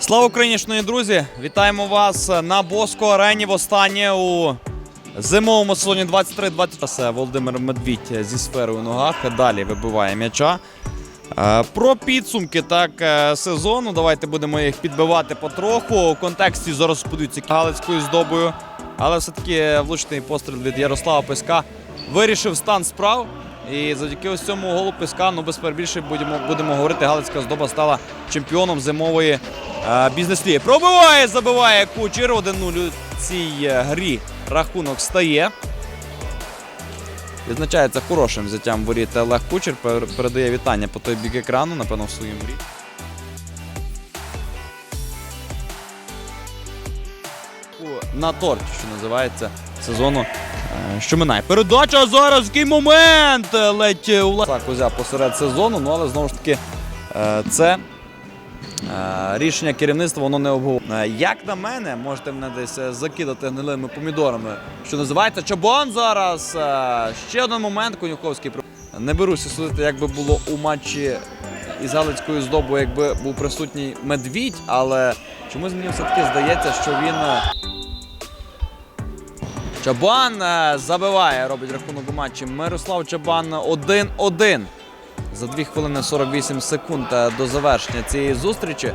Слава Україні, шановні друзі! Вітаємо вас на Боско арені востаннє у зимовому сезоні 23-20. Це Володимир Медвідь зі сферою в ногах. Далі вибиває м'яча. Е, Про підсумки так е, сезону. Давайте будемо їх підбивати потроху. У контексті зараз подивіться Галицькою здобою. Але все-таки влучний постріл від Ярослава Песка вирішив стан справ. І завдяки ось цьому голу Песка, ну без перебільшень будемо, будемо говорити, Галицька здоба стала чемпіоном зимової бізнес-ліги. Пробиває, забиває кучер 1-0 у цій е, грі. Рахунок стає. Відзначається хорошим взяттям воріт Олег Кучер. Передає вітання по той бік екрану, напевно, в своїм мрії. На торті, що називається, сезону, е, що минає. Передача зараз який момент! Ледь е, у Ла- Кузя посеред сезону, ну але знову ж таки це рішення керівництва воно не обговорено. Е, Як на мене, можете мене десь е, закидати гнилими помідорами, що називається Чабан зараз. Е, Ще один момент Конюховський. Не беруся судити, як би було у матчі із Галицькою здобою, якби був присутній медвідь, але чомусь мені все-таки здається, що він. е, Чабан е, забиває, робить рахунок у матчі. Мирослав Чабан 1-1. За 2 хвилини 48 секунд до завершення цієї зустрічі.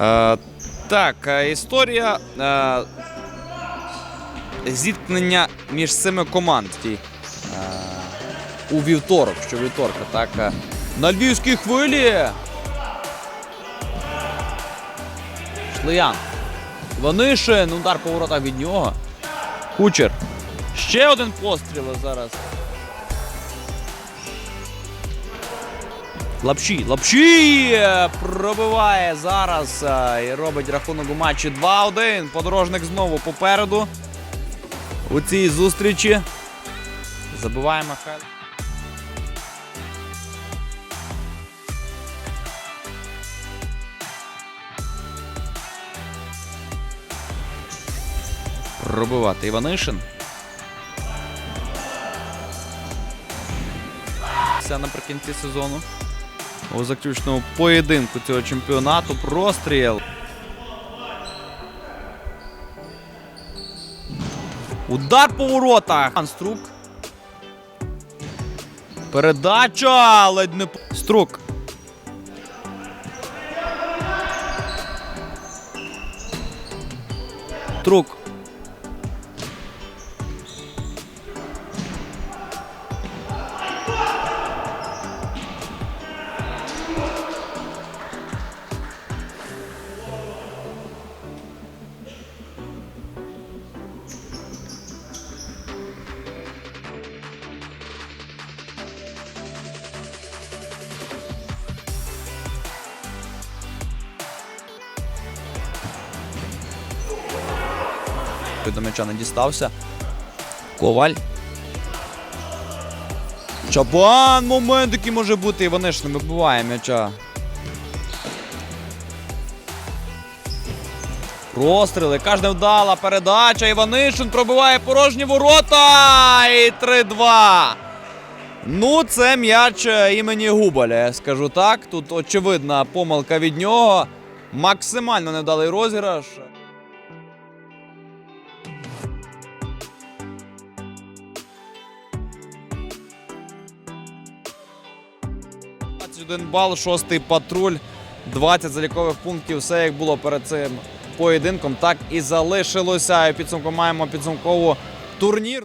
Е, так, е, історія е, зіткнення між цими команд е, у вівторок, що вівторка, так. е, на львівській хвилі. Шлиян. Ванишин, удар по воротах від нього. Кучер. Ще один постріл зараз. Лапші, Лапші пробиває зараз е, і робить рахунок у матчі 2-1. Подорожник знову попереду. У цій зустрічі. Забиває Михайло. Пробивати Іванишин. Це наприкінці сезону. У заключному поєдинку цього чемпіонату простріл. Удар по воротах. Струк. Передача. Ледь не по- Струк. Струк. до м'яча не дістався. Коваль. Чабан! Момент, який може бути. Іванишин вибиває м'яча. Простріли, яка ж невдала передача. Іванишин пробиває порожні ворота. І 3-2. Ну, це м'яч е, імені Губаля, я скажу так. Тут очевидна помилка від нього. Максимально невдалий розіграш. Один бал, шостий патруль, 20 залікових пунктів. Все як було перед цим поєдинком, так і залишилося. Підсумку маємо підсумкову турнір.